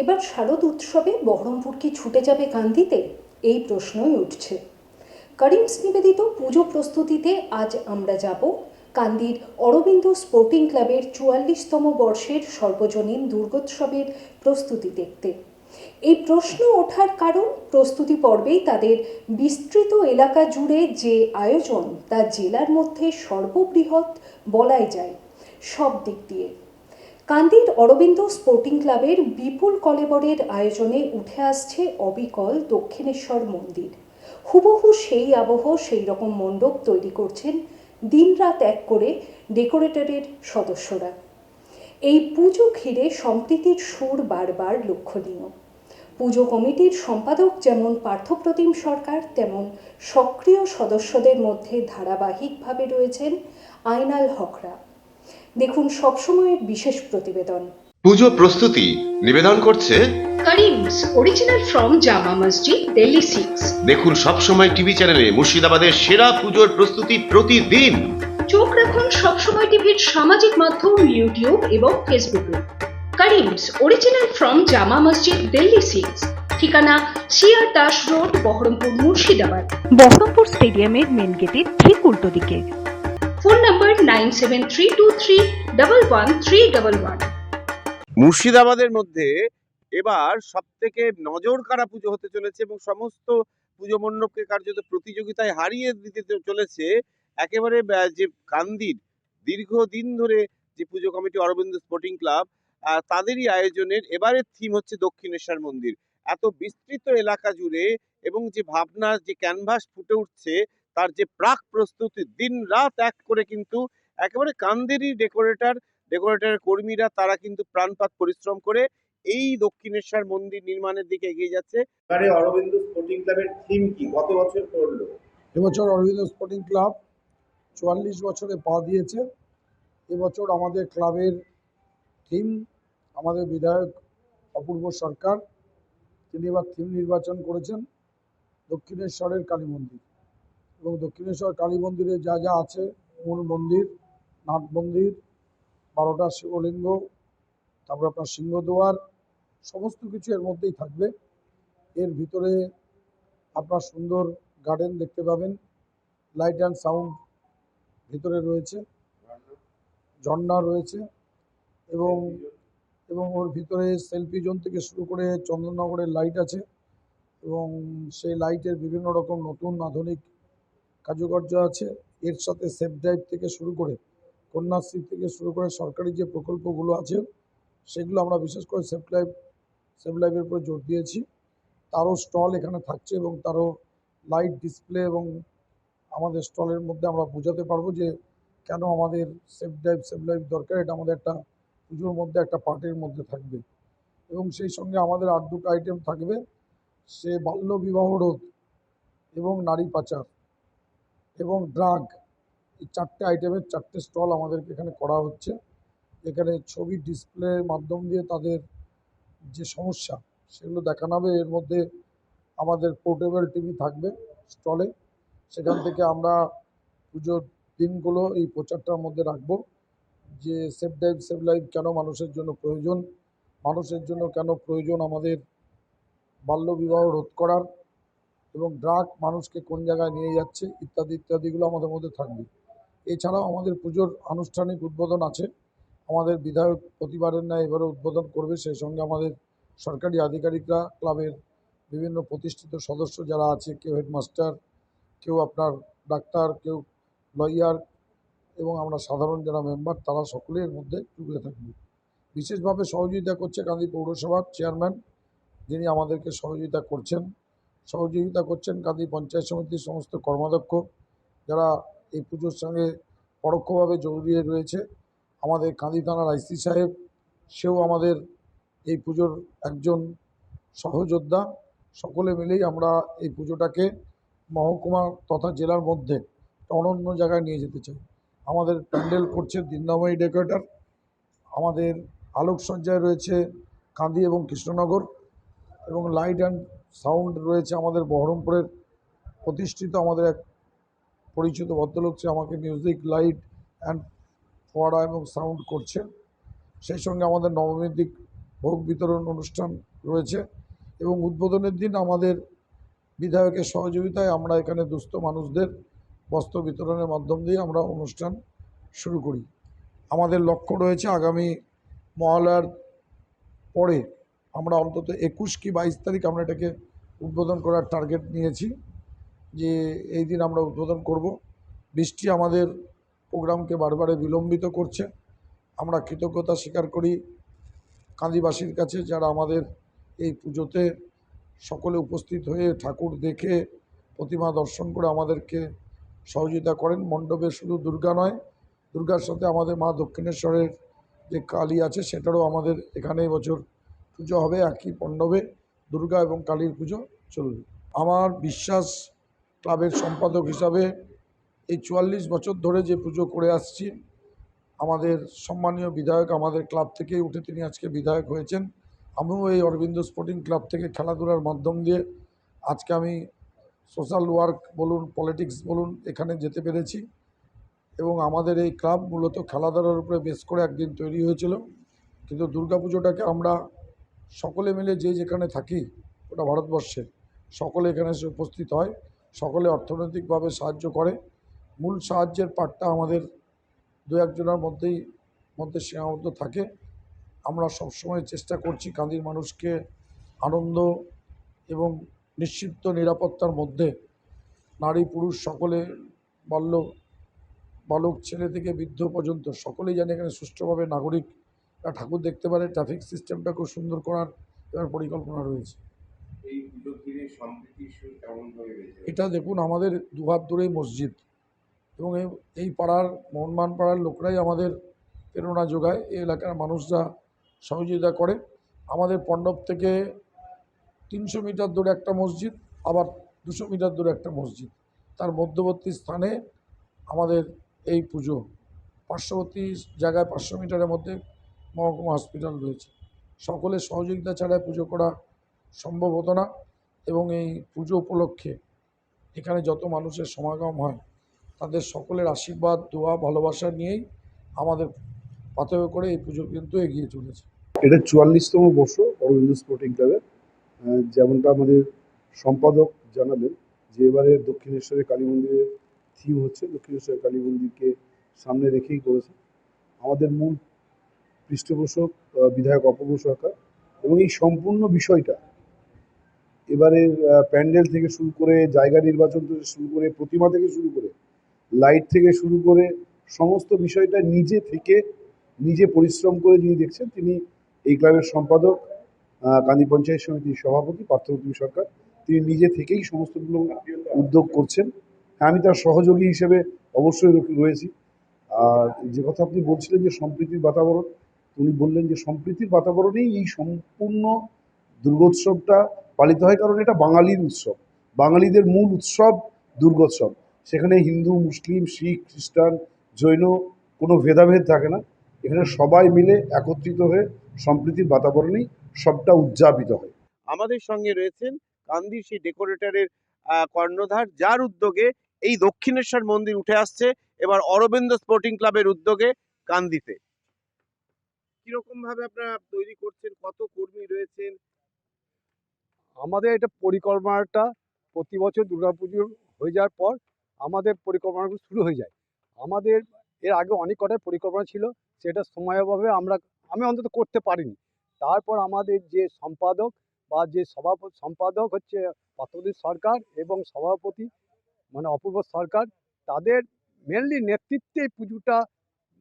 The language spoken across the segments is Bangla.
এবার শারদ উৎসবে বহরমপুর কি ছুটে যাবে কান্দিতে এই প্রশ্নই উঠছে। করিমস নিবেদিত পুজো প্রস্তুতিতে আজ আমরা যাব কান্দির অরবিন্দ স্পোর্টিং ক্লাবের চুয়াল্লিশতম বর্ষের সর্বজনীন দুর্গোৎসবের প্রস্তুতি দেখতে। এই প্রশ্ন ওঠার কারণ প্রস্তুতি পর্বেই তাদের বিস্তৃত এলাকা জুড়ে যে আয়োজন তা জেলার মধ্যে সর্ববৃহৎ বলাই যায় সব দিক দিয়ে। কান্দির অরবিন্দ স্পোর্টিং ক্লাবের বিপুল কলেবরের আয়োজনে উঠে আসছে অবিকল দক্ষিণেশ্বর মন্দির। হুবহু সেই আবহ, সেই রকম মণ্ডপ তৈরি করছেন দিনরাত এক করে ডেকোরেটরের সদস্যরা। এই পুজো ঘিরে সম্প্রীতির সুর বারবার লক্ষণীয়। পুজো কমিটির সম্পাদক যেমন পার্থপ্রতিম সরকার, তেমন সক্রিয় সদস্যদের মধ্যে ধারাবাহিকভাবে রয়েছেন আইনাল হকরা। দেখুন সবসময়ের বিশেষ প্রতিবেদন। পুজো প্রস্তুতি নিবেদন করছে Karim's original from Jama Masjid Delhi six দেখুন সবসময় টিভি চ্যানেলে মুর্শিদাবাদের সেরা পুজোর প্রস্তুতি প্রতিদিন। চোখ রাখুন সবসময় টিভির সামাজিক মাধ্যম ইউটিউব এবং ফেসবুকে Karim's original from Jama Masjid Delhi six ঠিকানা C R Das road Baharampur Murshidabad. Baharampur স্টেডিয়ামের মেন গেটের ঠিক উল্টো দিকে। মুর্শিদাবাদের মধ্যে এবার সব থেকে নজর কাড়া পুজো হতে চলেছে এবং সমস্ত পুজো মণ্ডপকে কার্যত প্রতিযোগিতায় হারিয়ে দিতে চলেছে একেবারে যে কান্দির দীর্ঘদিন ধরে যে পুজো কমিটি অরবিন্দ স্পোর্টিং ক্লাব তাদেরই আয়োজনের এবারের থিম হচ্ছে দক্ষিণেশ্বর মন্দির। এত বিস্তৃত এলাকা জুড়ে এবং যে ভাবনা যে ক্যানভাস ফুটে উঠছে, তার যে প্রাক প্রস্তুতি দিন রাত এক করে কিন্তু একেবারে কান্দেরই ডেকোরেটর ডেকোরেটরের কর্মীরা তারা কিন্তু প্রাণপাত পরিশ্রম করে এই দক্ষিণেশ্বর মন্দির নির্মাণের দিকে এগিয়ে যাচ্ছে। এবারে অরবিন্দ স্পোর্টিং ক্লাবের থিম কি? গত বছর করল এবছর অরবিন্দ স্পোর্টিং ক্লাব চুয়াল্লিশ বছরে পা দিয়েছে। এবছর আমাদের ক্লাবের থিম আমাদের বিধায়ক অপূর্ব সরকার তিনি এবার থিম নির্বাচন করেছেন দক্ষিণেশ্বরের কালী মন্দির। এবং দক্ষিণেশ্বর কালী মন্দিরে যা যা আছে মূল মন্দির নাট মন্দির বারোটা শিবলিঙ্গ, তারপর আপনার সিংহদুয়ার, সমস্ত কিছু এর মধ্যেই থাকবে। এর ভিতরে আপনার সুন্দর গার্ডেন দেখতে পাবেন। লাইট অ্যান্ড সাউন্ড ভিতরে রয়েছে। ঝর্ণা রয়েছে এবং এবং ওর ভিতরে সেলফি জোন থেকে শুরু করে চন্দননগরের লাইট আছে এবং সেই লাইটের বিভিন্ন রকম নতুন আধুনিক কার্যকার্য আছে। এর সাথে সেফ ড্রাইভ থেকে শুরু করে কন্যাশ্রী থেকে শুরু করে সরকারি যে প্রকল্পগুলো আছে, সেগুলো আমরা বিশেষ করে সেফ লাইফ সেফ লাইফের উপরে জোর দিয়েছি। তারও স্টল এখানে থাকছে এবং তারও লাইট ডিসপ্লে এবং আমাদের স্টলের মধ্যে আমরা বোঝাতে পারব যে কেন আমাদের সেফ ড্রাইভ সেফ লাইফ দরকার, এটা আমাদের একটা পুজোর মধ্যে একটা পার্টির মধ্যে থাকবে। এবং সেই সঙ্গে আমাদের আর দুটো আইটেম থাকবে, সে বাল্য বিবাহ রোধ এবং নারী পাচার এবং ড্রাগ। চারটে আইটেমের চারটে স্টল আমাদেরকে এখানে করা হচ্ছে। এখানে ছবি ডিসপ্লের মাধ্যম দিয়ে তাদের যে সমস্যা, সেগুলো দেখানো হবে। এর মধ্যে আমাদের পোর্টেবল টিভি থাকবে স্টলে সেখান থেকে আমরা পুজোর দিনগুলো এই প্রচারটার মধ্যে রাখব। যে সেফ লাইফ সেভ লাইফ কেন মানুষের জন্য প্রয়োজন? মানুষের জন্য কেন প্রয়োজন আমাদের বাল্যবিবাহ রোধ করার? এবং ড্রাগ মানুষকে কোন জায়গায় নিয়ে যাচ্ছে? ইত্যাদি, ইত্যাদিগুলো আমাদের মধ্যে থাকবে। এছাড়াও আমাদের পুজোর আনুষ্ঠানিক উদ্বোধন আছে। আমাদের বিধায়ক প্রতিবারের ন্যায় এবারে উদ্বোধন করবে। সেই সঙ্গে আমাদের সরকারি আধিকারিকরা, ক্লাবের বিভিন্ন প্রতিষ্ঠিত সদস্য যারা আছে, কেউ হেডমাস্টার, কেউ আপনার ডাক্তার, কেউ লয়ার এবং আমরা সাধারণ যারা মেম্বার, তারা সকলেই এর মধ্যে যুক্ত থাকবে। বিশেষভাবে সহযোগিতা করছে কান্দি পৌরসভার চেয়ারম্যান, যিনি আমাদেরকে সহযোগিতা করছেন। সহযোগিতা করছেন কান্দি পঞ্চায়েত সমিতির সমস্ত কর্মাধ্যক্ষ, যারা এই পুজোর সঙ্গে পরোক্ষভাবে জড়িয়ে রয়েছে। আমাদের কাঁদি থানার আইসি সাহেব, সেও আমাদের এই পুজোর একজন সহযোদ্ধা। সকলে মিলেই আমরা এই পুজোটাকে মহকুমা তথা জেলার মধ্যে অনন্য জায়গায় নিয়ে যেতে চাই। আমাদের প্যান্ডেল করছে দিন্দাময়ী ডেকোরেটর। আমাদের আলোকসজ্জায় রয়েছে কাঁদি এবং কৃষ্ণনগর এবং লাইট অ্যান্ড সাউন্ড রয়েছে আমাদের বহরমপুরের। প্রতিষ্ঠিত আমাদের এক পরিচিত ভদ্রলোক সে আমাকে মিউজিক লাইট অ্যান্ড ফোয়ারা এবং সাউন্ড করছে সেই সঙ্গে আমাদের নবমীর দিক ভোগ বিতরণ অনুষ্ঠান রয়েছে এবং উদ্বোধনের দিন আমাদের বিধায়কের সহযোগিতায় আমরা এখানে দুস্থ মানুষদের বস্ত্র বিতরণের মাধ্যম দিয়ে আমরা অনুষ্ঠান শুরু করি। আমাদের লক্ষ্য রয়েছে আগামী মহালয়ার পরে আমরা অন্তত একুশ কি বাইশ তারিখ আমরা এটাকে উদ্বোধন করার টার্গেট নিয়েছি। যে এই দিন আমরা উদ্বোধন করব। বৃষ্টি আমাদের প্রোগ্রামকে বারবারে বিলম্বিত করছে। আমরা কৃতজ্ঞতা স্বীকার করি কান্দিবাসীর কাছে, যারা আমাদের এই পুজোতে সকলে উপস্থিত হয়ে ঠাকুর দেখে, প্রতিমা দর্শন করে আমাদেরকে সহযোগিতা করেন। মণ্ডপে শুধু দুর্গা নয়, দুর্গার সাথে আমাদের মা দক্ষিণেশ্বরের যে কালী আছে, সেটারও আমাদের এখানে বছর পুজো হবে। একই মণ্ডপে দুর্গা এবং কালীর পুজো চলবে। আমার বিশ্বাস ক্লাবের সম্পাদক হিসাবে এই চুয়াল্লিশ বছর ধরে যে পুজো করে আসছি, আমাদের সম্মানীয় বিধায়ক আমাদের ক্লাব থেকেই উঠে তিনি আজকে বিধায়ক হয়েছেন। আমিও এই অরবিন্দ স্পোর্টিং ক্লাব থেকে খেলাধুলার মাধ্যম দিয়ে আজকে আমি সোশ্যাল ওয়ার্ক বলুন, পলিটিক্স বলুন, এখানে যেতে পেরেছি এবং আমাদের এই ক্লাব মূলত খেলাধুলার উপরে বেশ করে একদিন তৈরি হয়েছিল। কিন্তু দুর্গাপুজোটাকে আমরা সকলে মিলে যে যেখানে থাকি ওটা ভারতবর্ষে, সকলে এখানে এসে উপস্থিত হয়। সকলে অর্থনৈতিকভাবে সাহায্য করে। মূল সাহায্যের পার্টটা আমাদের দু একজনের মধ্যেই, মধ্যে সীমাবদ্ধ থাকে। আমরা সবসময় চেষ্টা করছি কান্দির মানুষকে আনন্দ এবং নিশ্চিত নিরাপত্তার মধ্যে নারী, পুরুষ সকলে, বাল্য, বালক, ছেলে থেকে বৃদ্ধ পর্যন্ত সকলেই যেন এখানে সুষ্ঠুভাবে নাগরিক। ঠাকুর দেখতে পারে, ট্রাফিক সিস্টেমটা খুব সুন্দর করার পরিকল্পনা রয়েছে। এই পুজোর দিনে এটা দেখুন আমাদের দুহাত দূরেই মসজিদ এবং এই এই পাড়ার মোহনমান পাড়ার লোকরাই আমাদের প্রেরণা যোগায় এই এলাকার মানুষরা সহযোগিতা করে। আমাদের পণ্ডব থেকে তিনশো মিটার দূরে একটা মসজিদ আবার দুশো মিটার দূরে একটা মসজিদ। তার মধ্যবর্তী স্থানে আমাদের এই পুজো পার্শ্ববর্তী জায়গায় পাঁচশো মিটারের মধ্যে মহকুমা হসপিটাল রয়েছে। সকলের সহযোগিতা ছাড়া পুজো করা সম্ভব হতো না এবং এই পুজো উপলক্ষে এখানে যত মানুষের সমাগম হয়, তাদের সকলের আশীর্বাদ, দোয়া, ভালোবাসা নিয়েই আমাদের পাথরে করে এই পুজো কিন্তু এগিয়ে চলেছে। এটা চুয়াল্লিশতম বর্ষ অরবিন্দ স্পোর্টিং ক্লাবের যেমনটা আমাদের সম্পাদক জানালেন যে এবারে দক্ষিণেশ্বরের কালী মন্দিরের থিম হচ্ছে দক্ষিণেশ্বরের কালী মন্দিরকে সামনে রেখেই করেছে। আমাদের মূল পৃষ্ঠপোষক বিধায়ক অপূর্ব সরকার এবং এই সম্পূর্ণ বিষয়টা এবারের প্যান্ডেল থেকে শুরু করে জায়গা নির্বাচন থেকে শুরু করে প্রতিমা থেকে শুরু করে লাইট থেকে শুরু করে সমস্ত বিষয়টা নিজে থেকে নিজে পরিশ্রম করে যিনি দেখছেন তিনি এই ক্লাবের সম্পাদক কান্দি পঞ্চায়েত সমিতির সভাপতি পার্থপ্রতিম সরকার। তিনি নিজে থেকেই সমস্তগুলো উদ্যোগ করছেন। হ্যাঁ আমি তার সহযোগী হিসেবে অবশ্যই রয়ে- রয়েছি। আর যে কথা আপনি বলছিলেন যে সম্প্রীতির বাতাবরণ, উনি বললেন যে সম্প্রীতির বাতাবরণেই এই সম্পূর্ণ দুর্গোৎসবটা পালিত হয় কারণ এটা বাঙালির উৎসব। বাঙালিদের মূল উৎসব দুর্গোৎসব। সেখানে হিন্দু, মুসলিম, শিখ, খ্রিস্টান, জৈন কোনো ভেদাভেদ থাকে না। এখানে সবাই মিলে একত্রিত হয়ে সম্প্রীতির বাতাবরণেই সবটা উদযাপিত হয়। আমাদের সঙ্গে রয়েছেন কান্দির সেই ডেকোরেটরের কর্ণধার, যার উদ্যোগে এই দক্ষিণেশ্বর মন্দির উঠে আসছে। এবার অরবিন্দ স্পোর্টিং ক্লাবের উদ্যোগে কান্দিতে। কীরকম ভাবে আপনারা তৈরি করছেন? কত কর্মী রয়েছেন? আমাদের এটা পরিকল্পনাটা প্রতি বছর দুর্গাপুজো হয়ে যাওয়ার পর আমাদের পরিকল্পনাগুলো শুরু হয়ে যায়। আমাদের এর আগে অনেক কটাই পরিকল্পনা ছিল, সেটা সময়াভাবে আমরা, আমি অন্তত করতে পারিনি। তারপর আমাদের যে সম্পাদক বা যে সভাপতি সম্পাদক হচ্ছে পার্থপ্রতিম সরকার এবং সভাপতি মানে অপূর্ব সরকার, তাদের মেনলি নেতৃত্বে এই পুজোটা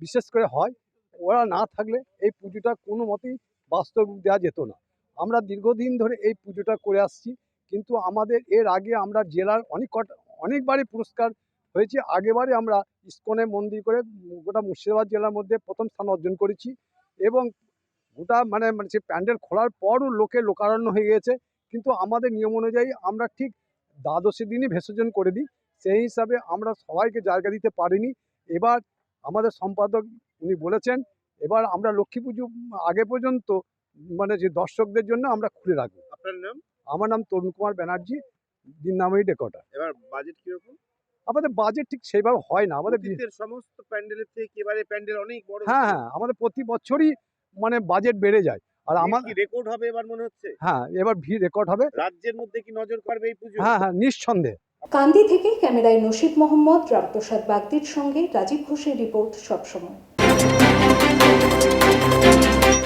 বিশেষ করে হয়। ওরা না থাকলে এই পুজোটা কোনো মতেই বাস্তব রূপ দেওয়া যেত না। আমরা দীর্ঘদিন ধরে এই পুজোটা করে আসছি। কিন্তু আমাদের এর আগে আমরা জেলার অনেক কটা, অনেকবারই পুরস্কার হয়েছে। আগেবারে আমরা ইস্কনে মন্দির করে গোটা মুর্শিদাবাদ জেলার মধ্যে প্রথম স্থান অর্জন করেছি এবং গোটা মানে মানে সে প্যান্ডেল খোলার পরও লোকে লোকারণ্য হয়ে গেছে কিন্তু আমাদের নিয়ম অনুযায়ী আমরা ঠিক দ্বাদশী দিনই বিসর্জন করে দিই। সেই হিসাবে আমরা সবাইকে জায়গা দিতে পারিনি। এবার আমাদের সম্পাদক উনি বলেছেন, এবার আমরা লক্ষ্মী পুজো আগে পর্যন্ত মানে যে দর্শকদের জন্য আমরা খুলে রাখব। আপনার নাম? আমার নাম তরুণ কুমার ব্যানার্জি দিন নামেই ডেকোটা এবার বাজেট কীরকম? আমাদের বাজেট ঠিক সেইভাবে হয় না আমাদের সমস্ত প্যান্ডেলের থেকে এবারে প্যান্ডেল অনেক বড় হ্যাঁ হ্যাঁ আমাদের প্রতি বছরই মানে বাজেট বেড়ে যায়। আর আমার কি রেকর্ড হবে এবার মনে হচ্ছে? হ্যাঁ এবার ভিড় রেকর্ড হবে। রাজ্যের মধ্যে কি নজর কাড়বে এই পুজো? হ্যাঁ হ্যাঁ নিঃসন্দেহে। কান্দি থেকে ক্যামেরায় নসিব মোহাম্মদ রামপ্রসাদ বাগদির সঙ্গে রাজীব ঘোষের রিপোর্ট সবসময়।